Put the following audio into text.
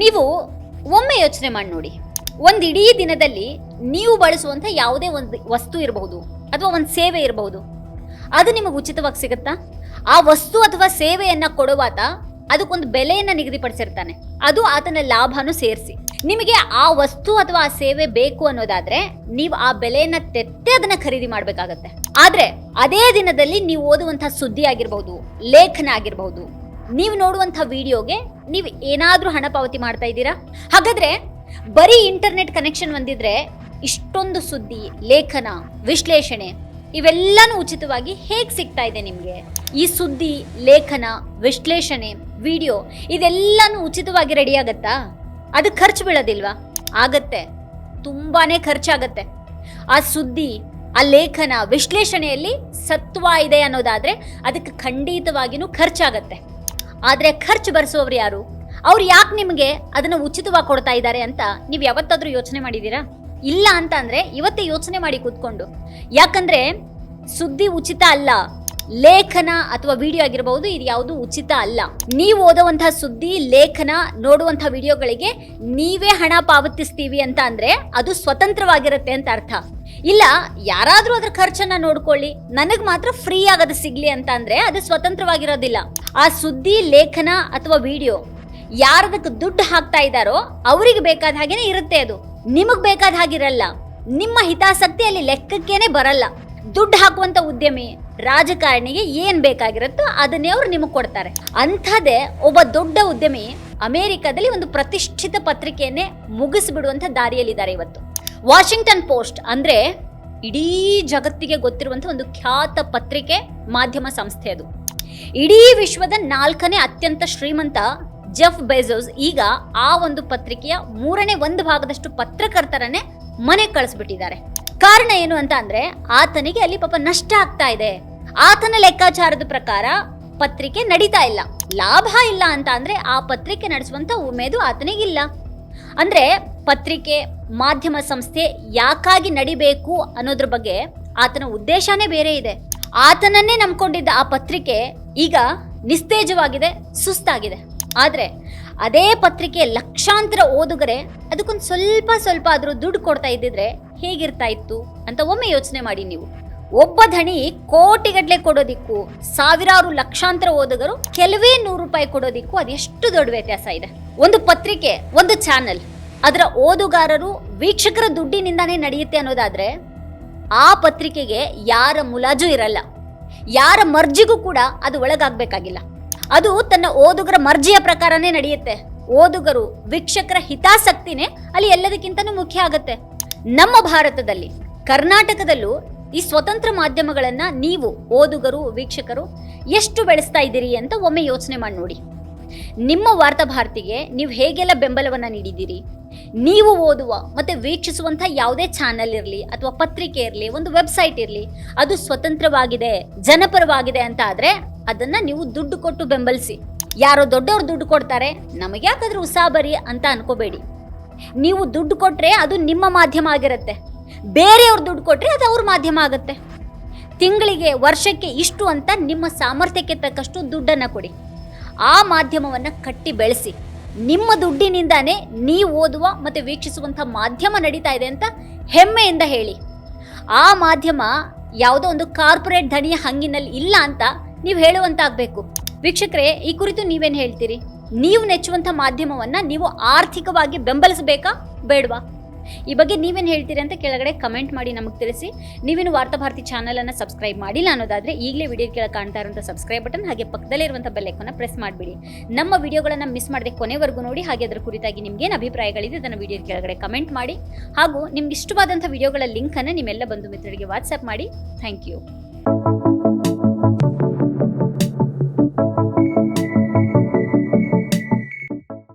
ನೀವು ಒಮ್ಮೆ ಯೋಚನೆ ಮಾಡಿ ನೋಡಿ. ಒಂದು ಇಡೀ ದಿನದಲ್ಲಿ ನೀವು ಬಳಸುವಂಥ ಯಾವುದೇ ಒಂದು ವಸ್ತು ಇರಬಹುದು, ಅಥವಾ ಒಂದು ಸೇವೆ ಇರಬಹುದು. ಅದು ನಿಮಗೆ ಉಚಿತವಾಗಿ ಸಿಗುತ್ತಾ? ಆ ವಸ್ತು ಅಥವಾ ಸೇವೆಯನ್ನು ಕೊಡುವಾತ ಅದಕ್ಕೊಂದು ಬೆಲೆಯನ್ನ ನಿಗದಿಪಡಿಸಿರ್ತಾನೆ. ಅದು ಆತನ ಲಾಭನೂ ಸೇರಿಸಿ. ನಿಮಗೆ ಆ ವಸ್ತು ಅಥವಾ ಆ ಸೇವೆ ಬೇಕು ಅನ್ನೋದಾದ್ರೆ ನೀವು ಆ ಬೆಲೆಯನ್ನ ತೆತ್ತೆ ಅದನ್ನ ಖರೀದಿ ಮಾಡಬೇಕಾಗತ್ತೆ. ಆದ್ರೆ ಅದೇ ದಿನದಲ್ಲಿ ನೀವು ಓದುವಂತಹ ಸುದ್ದಿ ಆಗಿರಬಹುದು, ಲೇಖನ ಆಗಿರಬಹುದು ನೀವು ನೋಡುವಂಥ ವಿಡಿಯೋಗೆ ನೀವು ಏನಾದರೂ ಹಣ ಪಾವತಿ ಮಾಡ್ತಾ ಇದ್ದೀರಾ? ಹಾಗಾದರೆ ಬರೀ ಇಂಟರ್ನೆಟ್ ಕನೆಕ್ಷನ್ ಹೊಂದಿದ್ರೆ ಇಷ್ಟೊಂದು ಸುದ್ದಿ, ಲೇಖನ, ವಿಶ್ಲೇಷಣೆ ಇವೆಲ್ಲನೂ ಉಚಿತವಾಗಿ ಹೇಗೆ ಸಿಗ್ತಾ ಇದೆ ನಿಮಗೆ? ಈ ಸುದ್ದಿ, ಲೇಖನ, ವಿಶ್ಲೇಷಣೆ, ವಿಡಿಯೋ ಇದೆಲ್ಲನೂ ಉಚಿತವಾಗಿ ರೆಡಿ ಆಗತ್ತಾ? ಅದು ಖರ್ಚು ಬೀಳೋದಿಲ್ವಾ? ಆಗತ್ತೆ. ತುಂಬಾನೇ ಖರ್ಚಾಗತ್ತೆ. ಆ ಸುದ್ದಿ, ಆ ಲೇಖನ, ವಿಶ್ಲೇಷಣೆಯಲ್ಲಿ ಸತ್ವ ಇದೆ ಅನ್ನೋದಾದರೆ ಅದಕ್ಕೆ ಖಂಡಿತವಾಗಿಯೂ ಖರ್ಚಾಗತ್ತೆ. ಆದ್ರೆ ಖರ್ಚು ಭರಿಸುವವರು ಯಾರು? ಅವ್ರು ಯಾಕೆ ನಿಮಗೆ ಅದನ್ನು ಉಚಿತವಾಗಿ ಕೊಡ್ತಾ ಇದ್ದಾರೆ ಅಂತ ನೀವು ಯಾವತ್ತಾದರೂ ಯೋಚನೆ ಮಾಡಿದ್ದೀರಾ? ಇಲ್ಲ ಅಂತ ಅಂದರೆ ಇವತ್ತೇ ಯೋಚನೆ ಮಾಡಿ ಕೂತ್ಕೊಂಡು. ಯಾಕಂದರೆ ಸುದ್ದಿ ಉಚಿತ ಅಲ್ಲ. ಲೇಖನ ಅಥವಾ ವಿಡಿಯೋ ಆಗಿರಬಹುದು ಇದು ಯಾವುದು ಉಚಿತ ಅಲ್ಲ. ನೀವು ಓದುವಂತಹ ಸುದ್ದಿ, ಲೇಖನ, ನೋಡುವಂತಹ ವಿಡಿಯೋಗಳಿಗೆ ನೀವೇ ಹಣ ಪಾವತಿಸ್ತೀವಿ ಅಂತ ಅಂದ್ರೆ ಅದು ಸ್ವತಂತ್ರವಾಗಿರುತ್ತೆ ಅಂತ ಅರ್ಥ. ಇಲ್ಲ, ಯಾರಾದರೂ ಅದ್ರ ಖರ್ಚನ್ನ ನೋಡ್ಕೊಳ್ಳಿ. ನನಗ್ ಮಾತ್ರ ಫ್ರೀ ಆಗೋದು ಸಿಗ್ಲಿ ಅಂತ ಅಂದ್ರೆ ಅದು ಸ್ವತಂತ್ರವಾಗಿರೋದಿಲ್ಲ. ಆ ಸುದ್ದಿ, ಲೇಖನ ಅಥವಾ ವಿಡಿಯೋ ಯಾರದಕ್ಕೆ ದುಡ್ಡು ಹಾಕ್ತಾ ಇದ್ದಾರೋ ಅವರಿಗೆ ಬೇಕಾದ ಹಾಗೇನೆ ಇರುತ್ತೆ ಅದು. ನಿಮಗೆ ಬೇಕಾದ ಹಾಗಿರಲ್ಲ. ನಿಮ್ಮ ಹಿತಾಸಕ್ತಿ ಅಲ್ಲಿ ಲೆಕ್ಕಕ್ಕೇನೆ ಬರಲ್ಲ. ದುಡ್ಡು ಹಾಕುವಂತ ಉದ್ಯಮಿ, ರಾಜಕಾರಣಿಗೆ ಏನ್ ಬೇಕಾಗಿರುತ್ತೋ ಅದನ್ನೇ ಅವ್ರು ನಿಮಗೆ ಕೊಡ್ತಾರೆ. ಅಂಥದ್ದೇ ಒಬ್ಬ ದೊಡ್ಡ ಉದ್ಯಮಿ ಅಮೆರಿಕದಲ್ಲಿ ಒಂದು ಪ್ರತಿಷ್ಠಿತ ಪತ್ರಿಕೆಯನ್ನೇ ಮುಗಿಸ್ಬಿಡುವಂತ ದಾರಿಯಲ್ಲಿದ್ದಾರೆ ಇವತ್ತು. ವಾಷಿಂಗ್ಟನ್ ಪೋಸ್ಟ್ ಅಂದ್ರೆ ಇಡೀ ಜಗತ್ತಿಗೆ ಗೊತ್ತಿರುವಂತ ಒಂದು ಖ್ಯಾತ ಪತ್ರಿಕೆ ಮಾಧ್ಯಮ ಸಂಸ್ಥೆ ಅದು. ಇಡೀ ವಿಶ್ವದ ನಾಲ್ಕನೇ ಅತ್ಯಂತ ಶ್ರೀಮಂತ ಜೆಫ್ ಬೆಜೋಸ್ ಈಗ ಆ ಒಂದು ಪತ್ರಿಕೆಯ ಮೂರನೇ ಒಂದು ಭಾಗದಷ್ಟು ಪತ್ರಕರ್ತರನ್ನೇ ಮನೆ ಕಳಿಸ್ಬಿಟ್ಟಿದ್ದಾರೆ. ಕಾರಣ ಏನು ಅಂತ ಅಂದ್ರೆ ಆತನಿಗೆ ಅಲ್ಲಿ ಪಾಪ ನಷ್ಟ ಆಗ್ತಾ ಇದೆ. ಆತನ ಲೆಕ್ಕಾಚಾರದ ಪ್ರಕಾರ ಪತ್ರಿಕೆ ನಡೀತಾ ಇಲ್ಲ. ಲಾಭ ಇಲ್ಲ ಅಂತ ಅಂದ್ರೆ ಆ ಪತ್ರಿಕೆ ನಡೆಸುವಂತ ಉಮೇದು ಆತನಿಗಿಲ್ಲ. ಅಂದ್ರೆ ಪತ್ರಿಕೆ ಮಾಧ್ಯಮ ಸಂಸ್ಥೆ ಯಾಕಾಗಿ ನಡಿಬೇಕು ಅನ್ನೋದ್ರ ಬಗ್ಗೆ ಆತನ ಉದ್ದೇಶನೇ ಬೇರೆ ಇದೆ. ಆತನನ್ನೇ ನಂಬ್ಕೊಂಡಿದ್ದ ಆ ಪತ್ರಿಕೆ ಈಗ ನಿಸ್ತೇಜವಾಗಿದೆ, ಸುಸ್ತಾಗಿದೆ. ಆದರೆ ಅದೇ ಪತ್ರಿಕೆ ಲಕ್ಷಾಂತರ ಓದುಗರೆ ಅದಕ್ಕೊಂದು ಸ್ವಲ್ಪ ಸ್ವಲ್ಪ ಆದರೂ ದುಡ್ಡು ಕೊಡ್ತಾ ಇದ್ದಿದ್ರೆ ಹೇಗಿರ್ತಾ ಇತ್ತು ಅಂತ ಒಮ್ಮೆ ಯೋಚನೆ ಮಾಡಿ ನೀವು. ಒಬ್ಬ ಧಣಿ ಕೋಟಿಗಟ್ಟಲೆ ಕೊಡೋದಿಕ್ಕೂ, ಸಾವಿರಾರು ಲಕ್ಷಾಂತರ ಓದುಗರು ಕೆಲವೇ ನೂರು ರೂಪಾಯಿ ಕೊಡೋದಿಕ್ಕೂ ಅದೆಷ್ಟು ದೊಡ್ಡ ವ್ಯತ್ಯಾಸ ಇದೆ. ಒಂದು ಪತ್ರಿಕೆ, ಒಂದು ಚಾನೆಲ್, ಅದರ ಓದುಗಾರರು ವೀಕ್ಷಕರ ದುಡ್ಡಿನಿಂದಾನೇ ನಡೆಯುತ್ತೆ ಅನ್ನೋದಾದ್ರೆ ಆ ಪತ್ರಿಕೆಗೆ ಯಾರ ಮುಲಾಜು ಇರಲ್ಲ. ಯಾರ ಮರ್ಜಿಗೂ ಕೂಡ ಅದು ಒಳಗಾಗಬೇಕಾಗಿಲ್ಲ. ಅದು ತನ್ನ ಓದುಗರ ಮರ್ಜಿಯ ಪ್ರಕಾರನೇ ನಡೆಯುತ್ತೆ. ಓದುಗರು ವೀಕ್ಷಕರ ಹಿತಾಸಕ್ತಿನೇ ಅಲ್ಲಿ ಎಲ್ಲದಕ್ಕಿಂತನೂ ಮುಖ್ಯ ಆಗತ್ತೆ. ನಮ್ಮ ಭಾರತದಲ್ಲಿ, ಕರ್ನಾಟಕದಲ್ಲೂ ಈ ಸ್ವತಂತ್ರ ಮಾಧ್ಯಮಗಳನ್ನ ನೀವು, ಓದುಗರು, ವೀಕ್ಷಕರು, ಎಷ್ಟು ಬೆಳೆಸ್ತಾ ಇದ್ದೀರಿ ಅಂತ ಒಮ್ಮೆ ಯೋಚನೆ ಮಾಡಿ ನೋಡಿ. ನಿಮ್ಮ ವಾರ್ತಾ ಭಾರತಿಗೆ ನೀವು ಹೇಗೆಲ್ಲ ಬೆಂಬಲವನ್ನ ನೀಡಿದ್ದೀರಿ? ನೀವು ಓದುವ ಮತ್ತು ವೀಕ್ಷಿಸುವಂಥ ಯಾವುದೇ ಚಾನಲ್ ಇರಲಿ ಅಥವಾ ಪತ್ರಿಕೆ ಇರಲಿ, ಒಂದು ವೆಬ್ಸೈಟ್ ಇರಲಿ, ಅದು ಸ್ವತಂತ್ರವಾಗಿದೆ, ಜನಪರವಾಗಿದೆ ಅಂತ ಆದರೆ ಅದನ್ನು ನೀವು ದುಡ್ಡು ಕೊಟ್ಟು ಬೆಂಬಲಿಸಿ. ಯಾರೋ ದೊಡ್ಡವರು ದುಡ್ಡು ಕೊಡ್ತಾರೆ, ನಮಗೆ ಯಾಕಾದ್ರೂ ಉಸಾಬರಿ ಅಂತ ಅನ್ಕೋಬೇಡಿ. ನೀವು ದುಡ್ಡು ಕೊಟ್ಟರೆ ಅದು ನಿಮ್ಮ ಮಾಧ್ಯಮ ಆಗಿರುತ್ತೆ. ಬೇರೆಯವ್ರು ದುಡ್ಡು ಕೊಟ್ಟರೆ ಅದು ಅವ್ರ ಮಾಧ್ಯಮ ಆಗುತ್ತೆ. ತಿಂಗಳಿಗೆ ವರ್ಷಕ್ಕೆ ಇಷ್ಟು ಅಂತ ನಿಮ್ಮ ಸಾಮರ್ಥ್ಯಕ್ಕೆ ತಕ್ಕಷ್ಟು ದುಡ್ಡನ್ನು ಕೊಡಿ. ಆ ಮಾಧ್ಯಮವನ್ನು ಕಟ್ಟಿ ಬೆಳೆಸಿ. ನಿಮ್ಮ ದುಡ್ಡಿನಿಂದಾನೇ ನೀವು ಓದುವ ಮತ್ತು ವೀಕ್ಷಿಸುವಂಥ ಮಾಧ್ಯಮ ನಡೀತಾ ಇದೆ ಅಂತ ಹೆಮ್ಮೆಯಿಂದ ಹೇಳಿ. ಆ ಮಾಧ್ಯಮ ಯಾವುದೋ ಒಂದು ಕಾರ್ಪೊರೇಟ್ ಧಣಿಯ ಹಂಗಿನಲ್ಲಿ ಇಲ್ಲ ಅಂತ ನೀವು ಹೇಳುವಂತಾಗಬೇಕು. ವೀಕ್ಷಕರೇ, ಈ ಕುರಿತು ನೀವೇನು ಹೇಳ್ತೀರಿ? ನೀವು ನೆಚ್ಚುವಂಥ ಮಾಧ್ಯಮವನ್ನು ನೀವು ಆರ್ಥಿಕವಾಗಿ ಬೆಂಬಲಿಸಬೇಕಾ? ಬೇಡವಾ? ಈ ಬಗ್ಗೆ ನೀವೇನು ಹೇಳ್ತೀರಿ ಅಂತ ಕೆಳಗಡೆ ಕಮೆಂಟ್ ಮಾಡಿ ನಮಗೆ ತಿಳಿಸಿ. ನೀವೇನು ವಾರ್ತಾಭಾರತಿ ಚಾನಲನ್ನು ಸಬ್ಸ್ಕ್ರೈಬ್ ಮಾಡಿಲ್ಲ ಅನ್ನೋದಾದರೆ ಈಗಲೇ ವಿಡಿಯೋ ಕೆಳಗೆ ಕಾಣ್ತಾ ಇರುವಂಥ ಸಬ್ಸ್ಕ್ರೈಬ್ ಬಟನ್ ಹಾಗೆ ಪಕ್ಕದಲ್ಲೇ ಇರುವಂಥ ಬೆಲ್ಲೈಕನ್ನು ಪ್ರೆಸ್ ಮಾಡಿಬಿಡಿ. ನಮ್ಮ ವಿಡಿಯೋಗಳನ್ನು ಮಿಸ್ ಮಾಡದೆ ಕೊನೆವರೆಗೂ ನೋಡಿ, ಹಾಗೆ ಅದರ ಕುರಿತಾಗಿ ನಿಮಗೇನು ಅಭಿಪ್ರಾಯಗಳಿದೆ ಅದನ್ನು ವಿಡಿಯೋ ಕೆಳಗಡೆ ಕಮೆಂಟ್ ಮಾಡಿ. ಹಾಗೂ ನಿಮ್ಗೆ ಇಷ್ಟವಾದಂಥ ವಿಡಿಯೋಗಳ ಲಿಂಕನ್ನು ನಿಮ್ಮೆಲ್ಲ ಬಂಧು ಮಿತ್ರರಿಗೆ ವಾಟ್ಸಪ್ ಮಾಡಿ. Thank you